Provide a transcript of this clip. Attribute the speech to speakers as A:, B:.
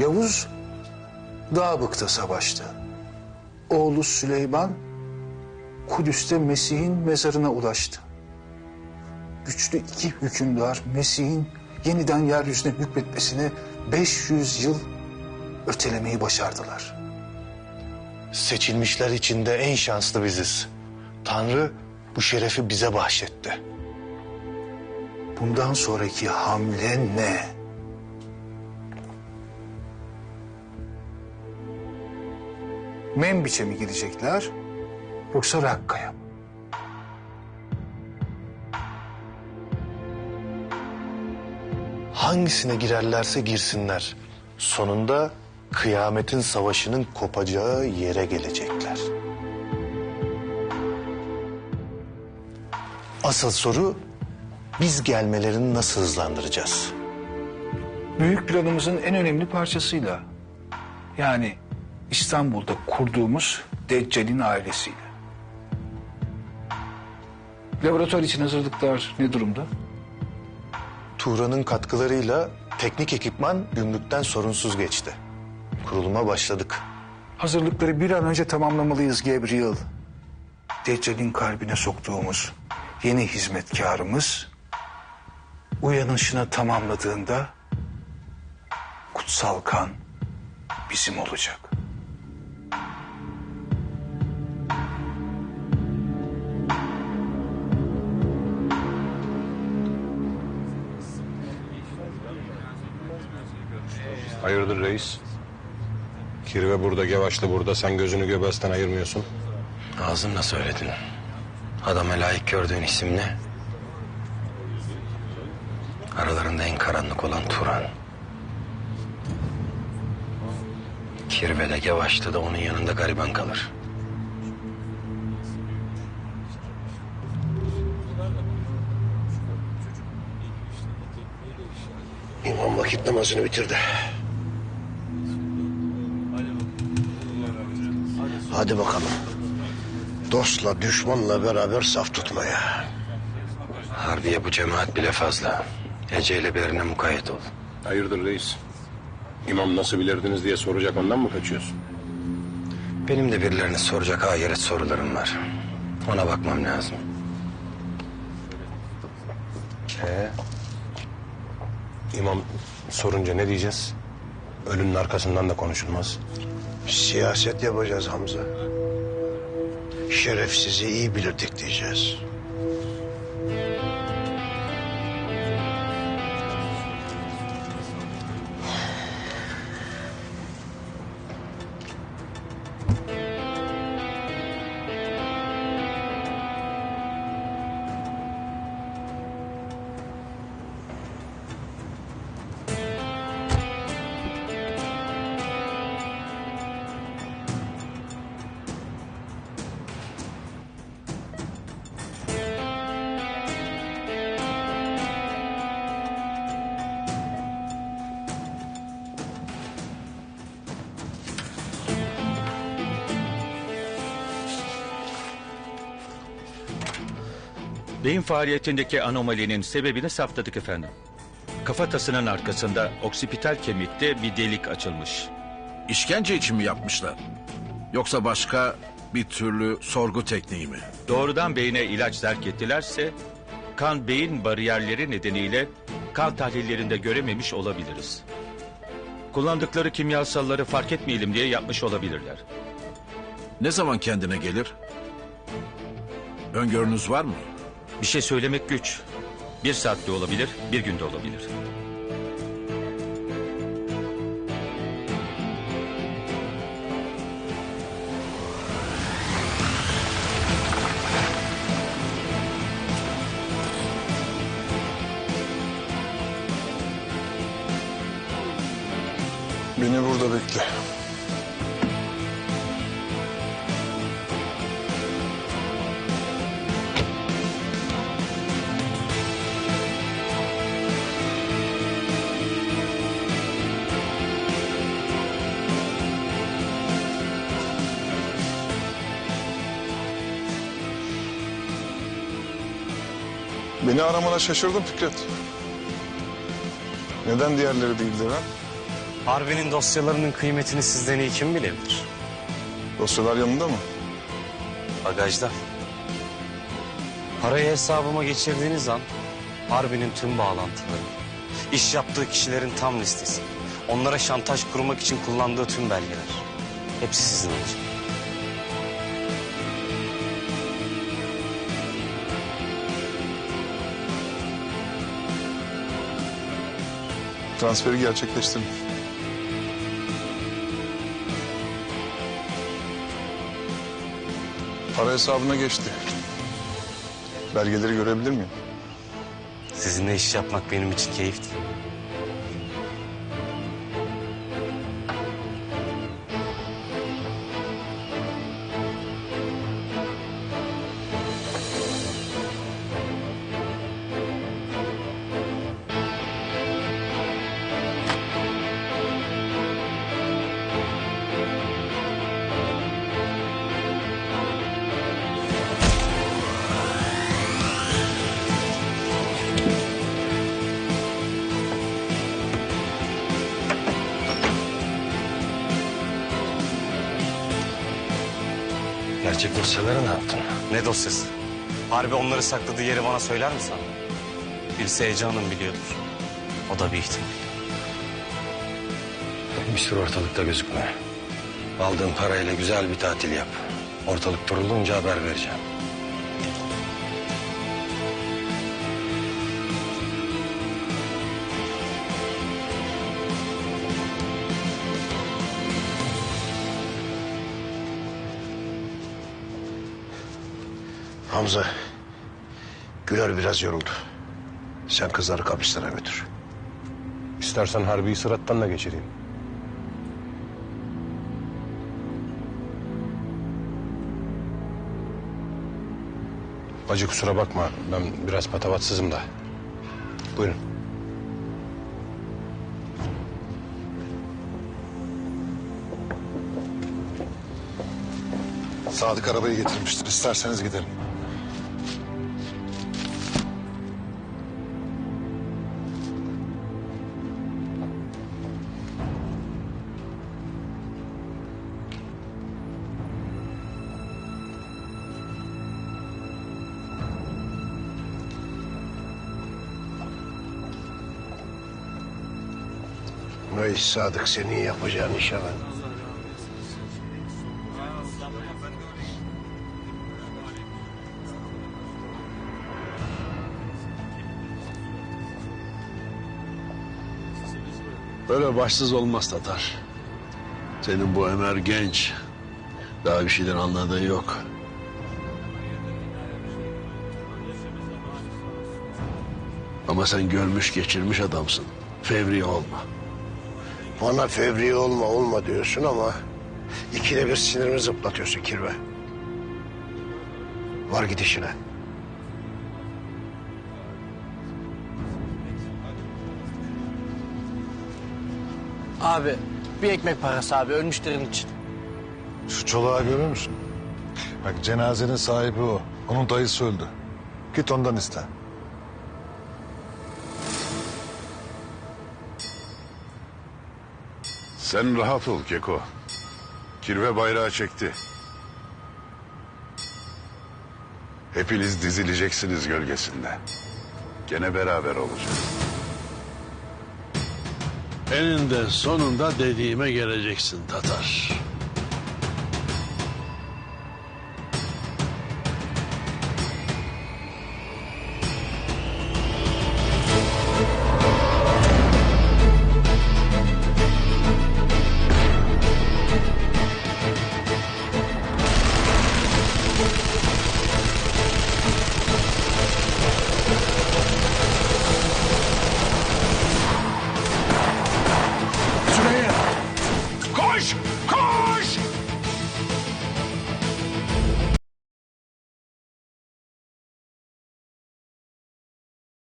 A: Yavuz Dağbık'ta savaştı. Oğlu Süleyman Kudüs'te Mesih'in mezarına ulaştı. Güçlü iki hükümdar Mesih'in yeniden yeryüzüne hükmetmesini 500 yıl ötelemeyi başardılar.
B: Seçilmişler içinde en şanslı biziz. Tanrı bu şerefi bize bahşetti.
A: Bundan sonraki hamle ne? Membiç'e mi gidecekler yoksa Rakka'ya mı?
B: Hangisine girerlerse girsinler. Sonunda kıyametin savaşının kopacağı yere gelecekler. Asıl soru biz gelmelerini nasıl hızlandıracağız?
A: Büyük planımızın en önemli parçasıyla. Yani İstanbul'da kurduğumuz Deccal'in ailesiyle. Laboratuvar için hazırlıklar ne durumda?
B: Tuğra'nın katkılarıyla teknik ekipman gümrükten sorunsuz geçti. Kuruluma başladık.
A: Hazırlıkları bir an önce tamamlamalıyız Gabriel. Deccal'in kalbine soktuğumuz yeni hizmetkarımız uyanışını tamamladığında kutsal kan bizim olacak.
C: Hayırdır reis? Kirve burada, Gevaşlı burada. Sen gözünü göbezden ayırmıyorsun.
D: Ağzınla söyledin. Adama layık gördüğün isim ne? Aralarında en karanlık olan Turan. Kirve'de, Gevaş'ta da onun yanında gariban kalır.
E: İmam vakit namazını bitirdi. Hadi bakalım. Dostla düşmanla beraber saf tutmaya.
D: Harbiye bu cemaat bile fazla. Ece ile birine mukayyet ol.
C: Hayırdır reis? İmam nasıl bilirdiniz diye soracak ondan mı kaçıyorsun?
D: Benim de birilerine soracak ahiret sorularım var. Ona bakmam lazım.
C: Ee? İmam sorunca ne diyeceğiz? Ölünün arkasından da konuşulmaz.
E: Siyaset yapacağız Hamza. Şerefsizi iyi bilirdik diyeceğiz.
F: Beyin faaliyetindeki anomalinin sebebini saptadık efendim. Kafatasının arkasında oksipital kemikte bir delik açılmış.
G: İşkence için mi yapmışlar? Yoksa başka bir türlü sorgu tekniği mi?
F: Doğrudan beyine ilaç zerk ettilerse kan beyin bariyerleri nedeniyle kan tahlillerinde görememiş olabiliriz. Kullandıkları kimyasalları fark etmeyelim diye yapmış olabilirler.
G: Ne zaman kendine gelir? Öngörünüz var mı?
F: Bir şey söylemek güç. Bir saatte olabilir, bir günde olabilir.
C: Beni burada bekle.
H: Beni aramana şaşırdım Fikret. Neden diğerleri değildi ha? Harbi'nin dosyalarının kıymetini sizden iyi kim bilebilir?
I: Dosyalar yanında mı?
H: Bagajda. Parayı hesabıma geçirdiğiniz an Harbi'nin tüm bağlantıları, iş yaptığı kişilerin tam listesi, onlara şantaj kurmak için kullandığı tüm belgeler. Hepsi sizin olacak.
I: Transferi gerçekleştirin. Para hesabına geçti. Belgeleri görebilir miyim?
H: Sizinle iş yapmak benim için keyifti.
D: Gerçek dosyaları ne yaptın?
H: Ne dosyası? Harbi onları sakladığı yeri bana söyler mi sana? Bilse heyecanım biliyordur. O da bir ihtimal.
D: Bir sürü ortalıkta gözükmüyor. Aldığın parayla güzel bir tatil yap. Ortalık durulunca haber vereceğim.
E: Hamza, Güler biraz yoruldu. Sen kızları kabristan'a götür.
C: İstersen harbiyi sırattan da geçireyim. Bacı kusura bakma. Ben biraz patavatsızım da. Buyurun.
I: Sadık arabayı getirmiştir. İsterseniz gidelim.
E: Vay Sadık senin yapacağın işe bak.
J: Böyle başsız olmaz Tatar. Senin bu Ömer genç. Daha bir şeyden anladığı yok. Ama sen görmüş geçirmiş adamsın. Fevri olma.
E: Bana fevri olma olma diyorsun ama... ...ikide bir sinirimi zıplatıyorsun kirve. Var git işine.
K: Abi bir ekmek parası abi ölmüşlerin için.
I: Şu çoluğa görüyor musun? Bak cenazenin sahibi o. Onun dayısı öldü. Git ondan iste.
J: Sen rahat ol Keko. Kirve bayrağı çekti. Hepiniz dizileceksiniz gölgesinde. Gene beraber olacağız. Eninde sonunda dediğime geleceksin Tatar.